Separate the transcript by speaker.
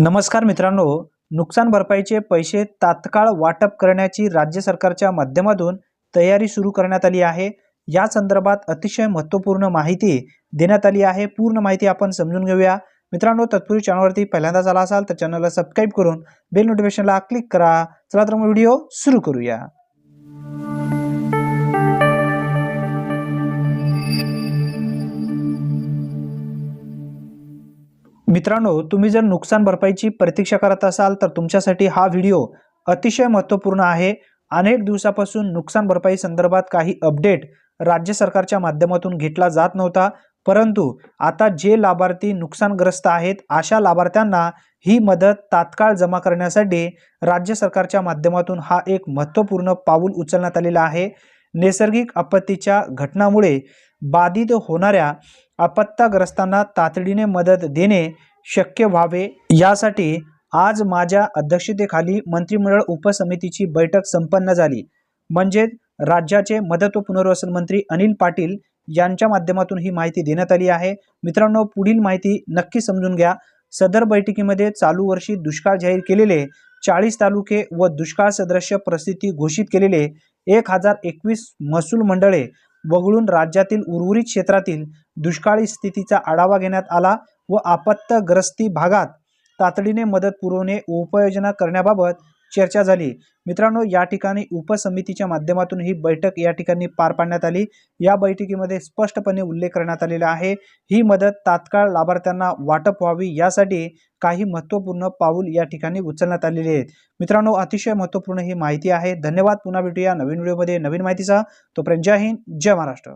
Speaker 1: नमस्कार मित्रांनो नुकसान भरपाईचे पैसे तात्काळ वाटप करण्याची राज्य सरकारच्या माध्यमातून तयारी सुरू करण्यात आली आहे. या संदर्भात अतिशय महत्त्वपूर्ण माहिती देण्यात आली आहे. पूर्ण माहिती आपण समजून घेऊया. मित्रांनो तत्पूर्वी चॅनलवरती पहिल्यांदा झाला असाल तर चॅनलला सबस्क्राईब करून बेल नोटिफिकेशनला क्लिक करा. चला तर मग व्हिडिओ सुरू करूया. मित्रांनो तुम्ही जर नुकसान भरपाईची प्रतीक्षा करत असाल तर तुमच्यासाठी हा व्हिडिओ अतिशय महत्त्वपूर्ण आहे. अनेक दिवसापासून नुकसान भरपाई संदर्भात काही अपडेट राज्य सरकारच्या माध्यमातून घेतला जात नव्हता. परंतु आता जे लाभार्थी नुकसानग्रस्त आहेत अशा लाभार्थ्यांना ही मदत तात्काळ जमा करण्यासाठी राज्य सरकारच्या माध्यमातून हा एक महत्त्वपूर्ण पाऊल उचलण्यात आलेला आहे. नैसर्गिक आपत्तीच्या घटनामुळे बाधित होणाऱ्या आपत्ताग्रस्तांना तातडीने मदत देणे शक्य व्हावे. यासाठी आज माझ्या अध्यक्षतेखाली मंत्रिमंडळ उपसमितीची बैठक संपन्न झाली. म्हणजेच राज्याचे मदत व पुनर्वसन मंत्री अनिल पाटील यांच्या माध्यमातून ही माहिती देण्यात आली आहे. मित्रांनो पुढील माहिती नक्की समजून घ्या. सदर बैठकीमध्ये चालू वर्षी दुष्काळ जाहीर केलेले चाळीस तालुके व दुष्काळ सदृश्य परिस्थिती घोषित केलेले एक हजार एकवीस महसूल मंडळे वगळून राज्यातील उर्वरित क्षेत्रातील दुष्काळी स्थितीचा आढावा घेण्यात आला. व आपत्तग्रस्ती भागात तातडीने मदत पुरवणे उपाययोजना करण्याबाबत चर्चा झाली. मित्रांनो या ठिकाणी उपसमितीच्या माध्यमातून ही बैठक या ठिकाणी पार पाडण्यात आली. या बैठकीमध्ये स्पष्टपणे उल्लेख करण्यात आलेला आहे. ही मदत तात्काळ लाभार्थ्यांना वाटप व्हावी यासाठी काही महत्त्वपूर्ण पाऊल या ठिकाणी उचलण्यात आलेले आहेत. मित्रांनो अतिशय महत्त्वपूर्ण ही माहिती आहे. धन्यवाद. पुन्हा भेटूया नवीन व्हिडिओमध्ये. नवीन माहितीचा तोपर्यंत जय हिंद जय महाराष्ट्र.